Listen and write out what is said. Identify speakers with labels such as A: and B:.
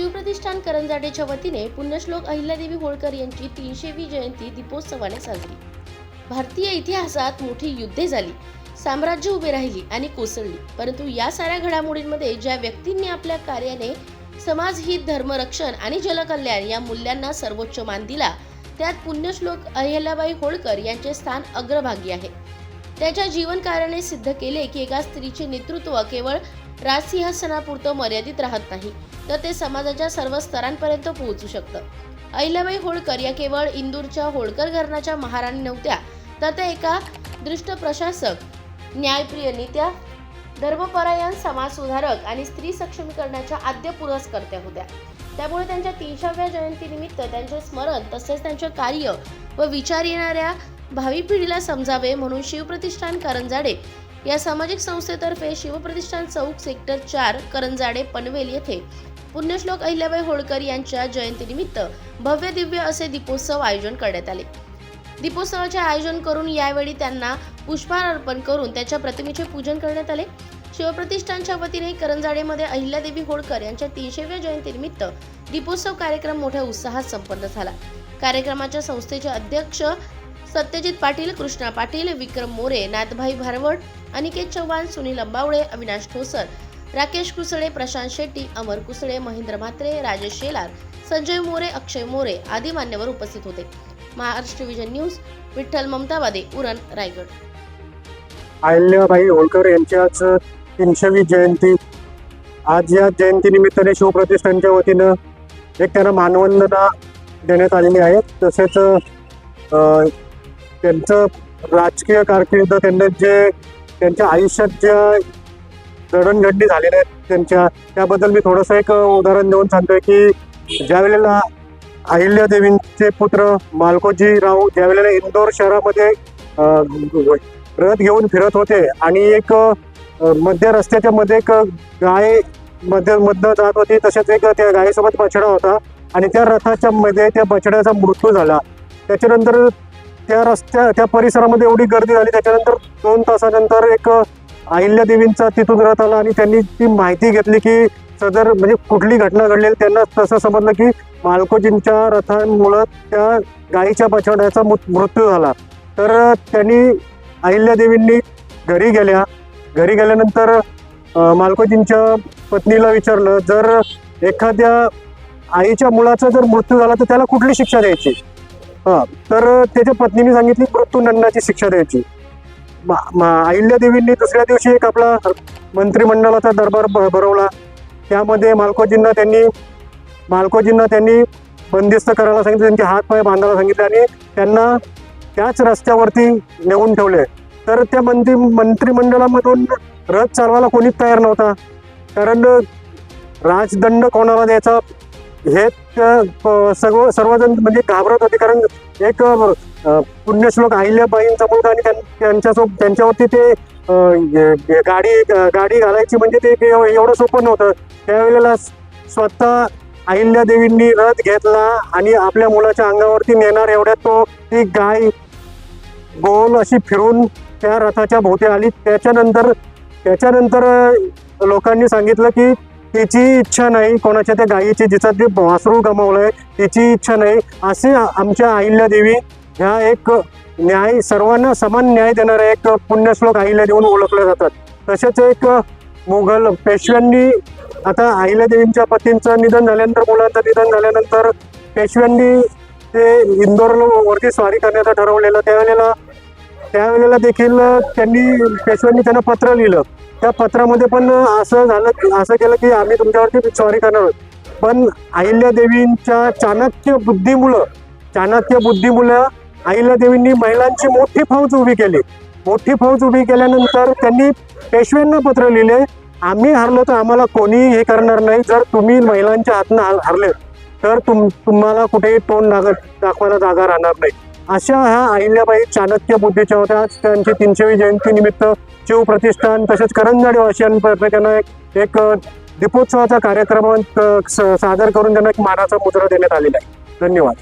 A: शिवप्रतिष्ठान करंजाडेच्या वतीने पुण्यश्लोक अहिल्यादेवी होळकर यांची तीनशेवी जयंती दीपोत्सवाने साजरी. भारतीय इतिहासात मोठी युद्धे झाली. साम्राज्य उभे राहिली आणि कोसळली. परंतु या साऱ्या घडामोडींमध्ये ज्या व्यक्तींनी आपल्या कार्याने समाजहित धर्मरक्षण आणि जलकल्याण या मूल्यांना सर्वोच्च मान दिला त्यात पुण्यश्लोक अहिल्याबाई होळकर यांचे स्थान अग्रभागी आहे. त्याच्या जीवनकार्याने सिद्ध केले की एका स्त्रीचे नेतृत्व केवळ राजसिंहासनापुरतं मर्यादित राहत नाही. तर ते समाजाच्या सर्व स्तरांपर्यंत पोहोचू शकतं. अहिल्याबाई होळकर या केवळ इंदूरच्या होळकर घराण्याच्या महाराणी नव्हत्या तर त्या एका दृष्ट प्रशासक न्यायप्रिय नेत्या धर्मपरायण समाजसुधारक आणि स्त्री सक्षमीकरणाच्या आद्य पुरस्कर्त्या होत्या. त्यामुळे त्यांच्या तीनशेव्या जयंतीनिमित्त त्यांचे स्मरण तसेच त्यांचे कार्य व विचार येणाऱ्या भावी पिढीला समजावे म्हणून शिवप्रतिष्ठान करंजाडे या सामाजिक संस्थेतर्फे शिवप्रतिष्ठान चौक सेक्टर चार करंजाडे पनवेल येथे पुण्यश्लोक अहिल्याबाई होळकर यांच्या जयंतीनिमित्त भव्य दिव्य असे दीपोत्सव आयोजन करण्यात आले. दीपोत्सवाचे आयोजन करून यावेळी त्यांना पुष्पहार अर्पण करून त्याच्या प्रतिमेचे पूजन करण्यात आले. शिवप्रतिष्ठानच्या वतीने करंजाडेमध्ये अहिल्यादेवी होळकर यांच्या तीनशेव्या जयंतीनिमित्त दीपोत्सव कार्यक्रम मोठ्या उत्साहात संपन्न झाला. कार्यक्रमाच्या संस्थेचे अध्यक्ष सत्यजित पाटील कृष्णा पाटील विक्रम मोरे नाथभाई भारवड अनिकेत चव्हाण सुनील अंबावळे अविनाश ठोसर राकेश कुसळे प्रशांत शेट्टी अमर कुसळे महेंद्र म्हात्रे राजेश शेलार संजय मोरे अक्षय मोरे आदी मान्यवर उपस्थित होते. Maharashtra vision news Vitthal Mamatavade Uran Raigad.
B: Ahilyabai Holkar यांच्याच तीनशेवी जयंती. आज या जयंतीनिमित्ताने शिवप्रतिष्ठानच्या वतीनं एक त्यांना मानवंदना देण्यात आलेली आहे. तसेच त्यांचं राजकीय कारकीर्द त्यांना जे त्यांच्या आयुष्यात ज्या जडणघडणी झालेल्या आहेत त्यांच्या. त्याबद्दल मी थोडंसं एक उदाहरण देऊन सांगतोय की ज्या वेळेला अहिल्यादेवींचे पुत्र मालकोजीराव ज्या वेळेला इंदोर शहरामध्ये रथ घेऊन फिरत होते आणि एक मध्य रस्त्याच्या मध्ये एक गायमध्ये मधनं जात होती तसेच एक त्या गायीसोबत बछडा होता आणि त्या रथाच्या मध्ये त्या बछड्याचा मृत्यू झाला. त्याच्यानंतर त्या रस्त्या त्या परिसरामध्ये एवढी गर्दी झाली त्याच्यानंतर दोन तासानंतर एक अहिल्यादेवींचा तिथून रथ आला आणि त्यांनी ती माहिती घेतली की सदर म्हणजे कुठली घटना घडलेली त्यांना तसं समजलं की मालकोजींच्या रथांमुळं त्या गायीच्या बछड्याचा मृत्यू झाला. तर त्यांनी अहिल्यादेवींनी घरी गेल्या. घरी गेल्यानंतर मालकोजींच्या पत्नीला विचारलं जर एखाद्या आईच्या मुलाचा जर मृत्यू झाला तर त्याला कुठली शिक्षा द्यायची? हा तर त्याच्या पत्नीने सांगितली मृत्यूदंडाची शिक्षा द्यायची. अहिल्यादेवींनी दुसऱ्या दिवशी एक आपला मंत्रिमंडळाचा दरबार भरवला. त्यामध्ये मालकोजींना त्यांनी मालकोजींना त्यांनी बंदिस्त करायला सांगितलं त्यांचे हात पाय बांधायला सांगितले आणि त्यांना त्याच रस्त्यावरती नेऊन ठेवले. तर त्या मंत्री मंत्रिमंडळामधून रथ चालवायला कोणीच तयार नव्हता. कारण राजदंड कोणाला द्यायचा? हे त्या, प- सर्व सर्वजण म्हणजे घाबरत होते. कारण एक पुण्यश्लोक अहिल्याबाईंचा मुलगा आणि त्यां- त्यांच्यासोबत त्यांच्यावरती ते गाडी गाडी घालायची म्हणजे ते एवढं सोपं नव्हतं. त्यावेळेला स्वतः अहिल्या देवींनी रथ घेतला आणि आपल्या मुलाच्या अंगावरती नेणार एवढ्यात तो ती गाय गोल अशी फिरून त्या रथाच्या भोवती आली. त्याच्यानंतर त्याच्यानंतर लोकांनी सांगितलं की तिची इच्छा नाही कोणाच्या त्या गायीची जिचा ते वासरू गमावलंय तिची इच्छा नाही असे आमच्या अहिल्या देवी ह्या एक न्याय सर्वांना समान न्याय देणारा एक पुण्यश्लोक अहिल्या देऊन ओळखल्या जातात. तसेच एक मुघल पेशव्यांनी आता अहिल्यादेवींच्या पतींचं निधन झाल्यानंतर मुलांचं निधन झाल्यानंतर पेशव्यांनी ते इंदोर वरती स्वारी करण्याचं ठरवलेलं त्यावेळेला त्यावेळेला देखील त्यांनी पेशव्यांनी त्यांना पत्र लिहिलं. त्या पत्रामध्ये पण असं झालं असं केलं की आम्ही तुमच्यावरती स्वारी करणार आहोत. पण अहिल्यादेवींच्या चाणक्य बुद्धीमुळं चाणक्य बुद्धीमुळं अहिल्यादेवींनी महिलांची मोठी फौज उभी केली. मोठी फौज उभी केल्यानंतर त्यांनी पेशव्यांना पत्र लिहिले. आम्ही हरलो तर आम्हाला कोणीही हे करणार नाही. जर तुम्ही महिलांच्या हातनं हरले तर तुम तुम्हाला कुठेही तोंड नाग दाखवायला जागा राहणार नाही. अशा ह्या अहिल्याबाई चाणक्य बुद्धीच्या होत्या त्यांची तीनशेवी जयंती निमित्त शिव प्रतिष्ठान तसेच करंजाडी वासियांतर्फे त्यांना एक एक दीपोत्सवाचा कार्यक्रम स- सादर करून त्यांना एक मानाचा मुद्रा देण्यात आलेला आहे. धन्यवाद.